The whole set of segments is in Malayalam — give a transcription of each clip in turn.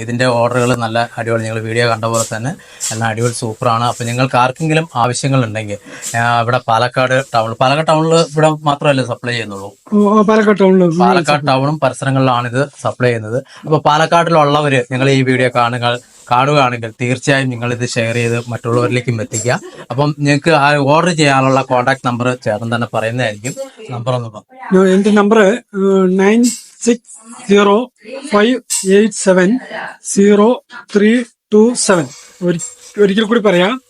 ഇതിന്റെ ഓർഡറുകൾ നല്ല അടിപൊളി. നിങ്ങൾ വീഡിയോ കണ്ട പോലെ തന്നെ എല്ലാം അടിപൊളി സൂപ്പറാണ്. അപ്പോൾ നിങ്ങൾക്ക് ആർക്കെങ്കിലും ആവശ്യങ്ങളുണ്ടെങ്കിൽ ഇവിടെ പാലക്കാട് ടൗണിൽ പാലക്കാട് ടൗണിൽ ഇവിടെ മാത്രമല്ല സപ്ലൈ ചെയ്യുന്നുള്ളൂ? പാലക്കാട് ടൗണിൽ പാലക്കാട് ടൗണും പരിസരങ്ങളിലാണ് ഇത് സപ്ലൈ ചെയ്യുന്നത്. അപ്പോൾ പാലക്കാട്ടിലുള്ളവർ നിങ്ങൾ ഈ വീഡിയോ കാണുക കാണുകയാണെങ്കിൽ തീർച്ചയായും നിങ്ങൾ ഇത് ഷെയർ ചെയ്ത് മറ്റുള്ളവരിലേക്കും എത്തിക്കുക. അപ്പം നിങ്ങൾക്ക് ആ ഓർഡർ ചെയ്യാനുള്ള കോൺടാക്ട് നമ്പർ ചേട്ടൻ തന്നെ പറയുന്നതായിരിക്കും. നമ്പർ ഒന്ന് എന്റെ number nine six zero five eight seven zero three two seven. ഒരിക്കൽ കൂടി പറയാം.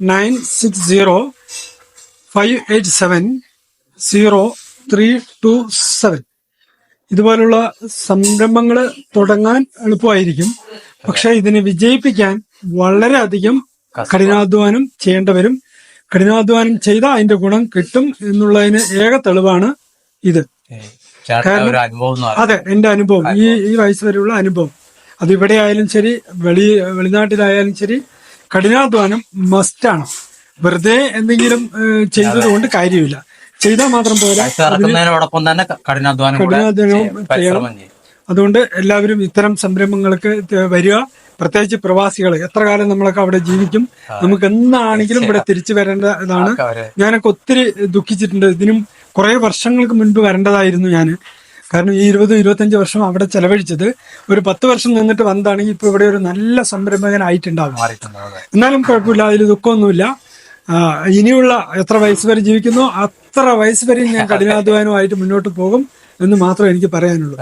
Nine six zero five eight seven zero three two seven. ഇതുപോലുള്ള സംരംഭങ്ങൾ തുടങ്ങാൻ എളുപ്പമായിരിക്കും. പക്ഷെ ഇതിനെ വിജയിപ്പിക്കാൻ വളരെയധികം കഠിനാധ്വാനം ചെയ്യേണ്ടി വരും കഠിനാധ്വാനം ചെയ്താൽ അതിന്റെ ഗുണം കിട്ടും എന്നുള്ളതിന് ഏക തെളിവാണ് ഇത്. അതെ എന്റെ അനുഭവം ഈ ഈ വയസ്സ് വരെയുള്ള അനുഭവം. അത് ഇവിടെ ആയാലും ശരി വെളി വെളിനാട്ടിലായാലും ശരി കഠിനാധ്വാനം മസ്റ്റാണ് വെറുതെ എന്തെങ്കിലും ചെയ്തത് കൊണ്ട് കാര്യമില്ല. ചെയ്താൽ മാത്രം പോരാ. തന്നെ കഠിനാധ്വാനം അതുകൊണ്ട് എല്ലാവരും ഇത്തരം സംരംഭങ്ങൾക്ക് വരിക. പ്രത്യേകിച്ച് പ്രവാസികൾ എത്ര കാലം നമ്മളൊക്കെ അവിടെ ജീവിക്കും? നമുക്ക് എന്നാണെങ്കിലും ഇവിടെ തിരിച്ചു വരേണ്ടതാണ്. ഞാനൊക്കെ ഒത്തിരി ദുഃഖിച്ചിട്ടുണ്ട്. ഇതിനും കുറെ വർഷങ്ങൾക്ക് മുൻപ് വരേണ്ടതായിരുന്നു ഞാൻ കാരണം ഈ ഇരുപത് ഇരുപത്തഞ്ച് വർഷം അവിടെ ചെലവഴിച്ചത് ഒരു പത്ത് വർഷം നിന്നിട്ട് വന്നതാണെങ്കിൽ ഇപ്പൊ ഇവിടെ ഒരു നല്ല സംരംഭകനായിട്ടുണ്ടാകും. എന്നാലും കുഴപ്പമില്ല അതിൽ ദുഃഖമൊന്നുമില്ല. ഇനിയുള്ള എത്ര വയസ്സ് വരെ ജീവിക്കുന്നു അത്ര വയസ്സ് വരെയും ഞാൻ കഠിനാധ്വാനമായിട്ട് മുന്നോട്ട് പോകും എന്ന് മാത്രമേ എനിക്ക് പറയാനുള്ളൂ.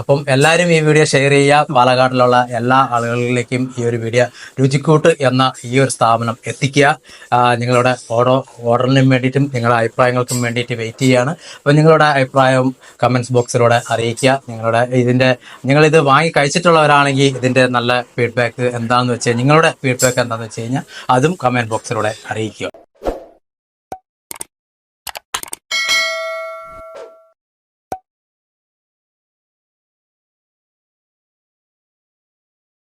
അപ്പം എല്ലാവരും ഈ വീഡിയോ ഷെയർ ചെയ്യുക. പാലക്കാട്ടിലുള്ള എല്ലാ ആളുകളിലേക്കും ഈ ഒരു വീഡിയോ രുചിക്കൂട്ട് എന്ന ഈ ഒരു സ്ഥാപനം എത്തിക്കുക. നിങ്ങളുടെ ഓരോ ഓർഡറിനും വേണ്ടിയിട്ടും നിങ്ങളുടെ അഭിപ്രായങ്ങൾക്കും വേണ്ടിയിട്ട് വെയിറ്റ് ചെയ്യുകയാണ്. അപ്പം നിങ്ങളുടെ അഭിപ്രായം കമൻസ് ബോക്സിലൂടെ അറിയിക്കുക. നിങ്ങളുടെ ഇതിന്റെ നിങ്ങളിത് വാങ്ങി കഴിച്ചിട്ടുള്ളവരാണെങ്കിൽ ഇതിന്റെ നല്ല ഫീഡ്ബാക്ക് എന്താണെന്ന് വെച്ച് നിങ്ങളുടെ ഫീഡ്ബാക്ക് എന്താണെന്ന് വെച്ച് കഴിഞ്ഞാൽ അതും കമന്റ് ബോക്സിലൂടെ അറിയിക്കുക.